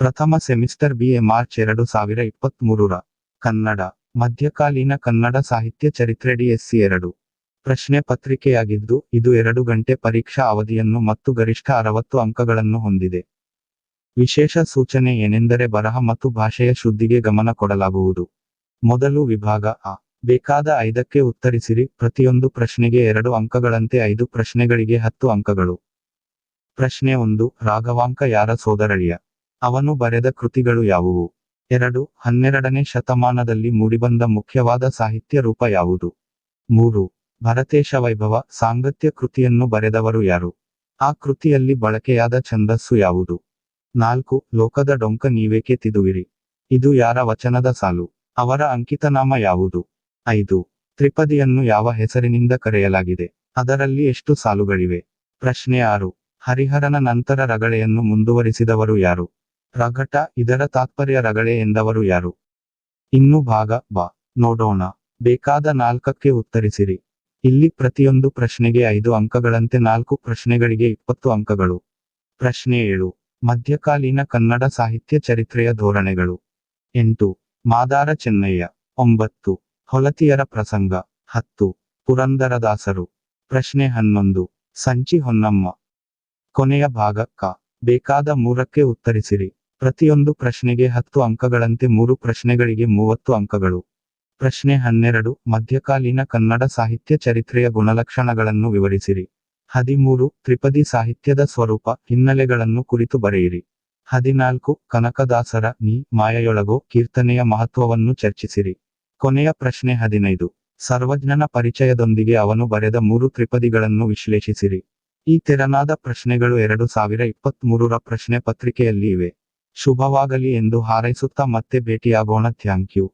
ಪ್ರಥಮ semester BA March ಎರಡು ಸಾವಿರ ಇಪ್ಪತ್ಮೂರರ ಕನ್ನಡ, ಮಧ್ಯಕಾಲೀನ ಕನ್ನಡ ಸಾಹಿತ್ಯ ಚರಿತ್ರೆ ಡಿಎಸ್ಸಿ ಎರಡು. ಪ್ರಶ್ನೆ ಪತ್ರಿಕೆಯಾಗಿದ್ದು, ಇದು ಎರಡು ಗಂಟೆ ಪರೀಕ್ಷಾ ಅವಧಿಯನ್ನು ಮತ್ತು ಗರಿಷ್ಠ ಅರವತ್ತು ಅಂಕಗಳನ್ನು ಹೊಂದಿದೆ. ವಿಶೇಷ ಸೂಚನೆ ಏನೆಂದರೆ ಬರಹ ಮತ್ತು ಭಾಷೆಯ ಶುದ್ಧಿಗೆ ಗಮನ ಕೊಡಲಾಗುವುದು. ಮೊದಲು ವಿಭಾಗ ಆ ಬೇಕಾದ ಐದಕ್ಕೆ ಉತ್ತರಿಸಿರಿ, ಪ್ರತಿಯೊಂದು ಪ್ರಶ್ನೆಗೆ ಎರಡು ಅಂಕಗಳಂತೆ ಐದು ಪ್ರಶ್ನೆಗಳಿಗೆ ಹತ್ತು ಅಂಕಗಳು. ಪ್ರಶ್ನೆ ಒಂದು, ರಾಘವಾಂಕ ಯಾರ ಸೋದರಳಿಯ ಅವನು ಬರೆದ ಕೃತಿಗಳು ಯಾವುವು? ಎರಡು, ಹನ್ನೆರಡನೇ ಶತಮಾನದಲ್ಲಿ ಮೂಡಿಬಂದ ಮುಖ್ಯವಾದ ಸಾಹಿತ್ಯ ರೂಪ ಯಾವುದು? ಮೂರು ಭರತೇಶ ವೈಭವ ಸಾಂಗತ್ಯ ಕೃತಿಯನ್ನು ಬರೆದವರು ಯಾರು? ಆ ಕೃತಿಯಲ್ಲಿ ಬಳಕೆಯಾದ ಛಂದಸ್ಸು ಯಾವುದು? ನಾಲ್ಕು, ಲೋಕದ ಡೊಂಕ ನೀವೇಕೆ ತಿದುವಿರಿ? ಇದು ಯಾರ ವಚನದ ಸಾಲು? ಅವರ ಅಂಕಿತನಾಮ ಯಾವುದು? ಐದು, ತ್ರಿಪದಿಯನ್ನು ಯಾವ ಹೆಸರಿನಿಂದ ಕರೆಯಲಾಗಿದೆ? ಅದರಲ್ಲಿ ಎಷ್ಟು ಸಾಲುಗಳಿವೆ? ಪ್ರಶ್ನೆ ಆರು, ಹರಿಹರನ ನಂತರ ರಗಳೆಯನ್ನು ಮುಂದುವರಿಸಿದವರು ಯಾರು? ರಗಟ ಇದರ ತಾತ್ಪರ್ಯ ರಗಳೆ ಎಂದವರು ಯಾರು? ಇನ್ನು ಭಾಗ ಬ, ನೋಡೋಣ. ಬೇಕಾದ ನಾಲ್ಕಕ್ಕೆ ಉತ್ತರಿಸಿರಿ. ಇಲ್ಲಿ ಪ್ರತಿಯೊಂದು ಪ್ರಶ್ನೆಗೆ ಐದು ಅಂಕಗಳಂತೆ ನಾಲ್ಕು ಪ್ರಶ್ನೆಗಳಿಗೆ ಇಪ್ಪತ್ತು ಅಂಕಗಳು. ಪ್ರಶ್ನೆ ಏಳು. ಮಧ್ಯಕಾಲೀನ ಕನ್ನಡ ಸಾಹಿತ್ಯ ಚರಿತ್ರೆಯ ಧೋರಣೆಗಳು. ಎಂಟು. ಮಾದಾರ ಚೆನ್ನಯ್ಯ. ಒಂಬತ್ತು. ಹೊಲತಿಯರ ಪ್ರಸಂಗ. ಹತ್ತು. ಪುರಂದರದಾಸರು. ಪ್ರಶ್ನೆ ಹನ್ನೊಂದು. ಸಂಚಿ ಹೊನ್ನಮ್ಮ. ಕೊನೆಯ ಭಾಗಕ್ಕ ಬೇಕಾದ ಮೂರಕ್ಕೆ ಉತ್ತರಿಸಿರಿ. ಪ್ರತಿಯೊಂದು ಪ್ರಶ್ನೆಗೆ ಹತ್ತು ಅಂಕಗಳಂತೆ ಮೂರು ಪ್ರಶ್ನೆಗಳಿಗೆ ಮೂವತ್ತು ಅಂಕಗಳು. ಪ್ರಶ್ನೆ ಹನ್ನೆರಡು, ಮಧ್ಯಕಾಲೀನ ಕನ್ನಡ ಸಾಹಿತ್ಯ ಚರಿತ್ರೆಯ ಗುಣಲಕ್ಷಣಗಳನ್ನು ವಿವರಿಸಿರಿ. ಹದಿಮೂರು, ತ್ರಿಪದಿ ಸಾಹಿತ್ಯದ ಸ್ವರೂಪ, ಹಿನ್ನೆಲೆಗಳನ್ನು ಕುರಿತು ಬರೆಯಿರಿ. ಹದಿನಾಲ್ಕು, ಕನಕದಾಸರ, ನೀ, ಮಾಯೆಯೊಳಗೋ, ಕೀರ್ತನೆಯ ಮಹತ್ವವನ್ನು ಚರ್ಚಿಸಿರಿ. ಕೊನೆಯ ಪ್ರಶ್ನೆ ಹದಿನೈದು, ಸರ್ವಜ್ಞನ ಪರಿಚಯದೊಂದಿಗೆ ಅವನು ಬರೆದ ಮೂರು ತ್ರಿಪದಿಗಳನ್ನು ವಿಶ್ಲೇಷಿಸಿರಿ. ಈ ತೆರನಾದ ಪ್ರಶ್ನೆಗಳು ಎರಡು ಸಾವಿರ ಇಪ್ಪತ್ಮೂರರ ಪ್ರಶ್ನೆ ಪತ್ರಿಕೆಯಲ್ಲಿ ಇವೆ. ಶುಭವಾಗಲಿ ಎಂದು ಹಾರೈಸುತ್ತಾ ಮತ್ತೆ ಭೇಟಿಯಾಗೋಣ. Thank you.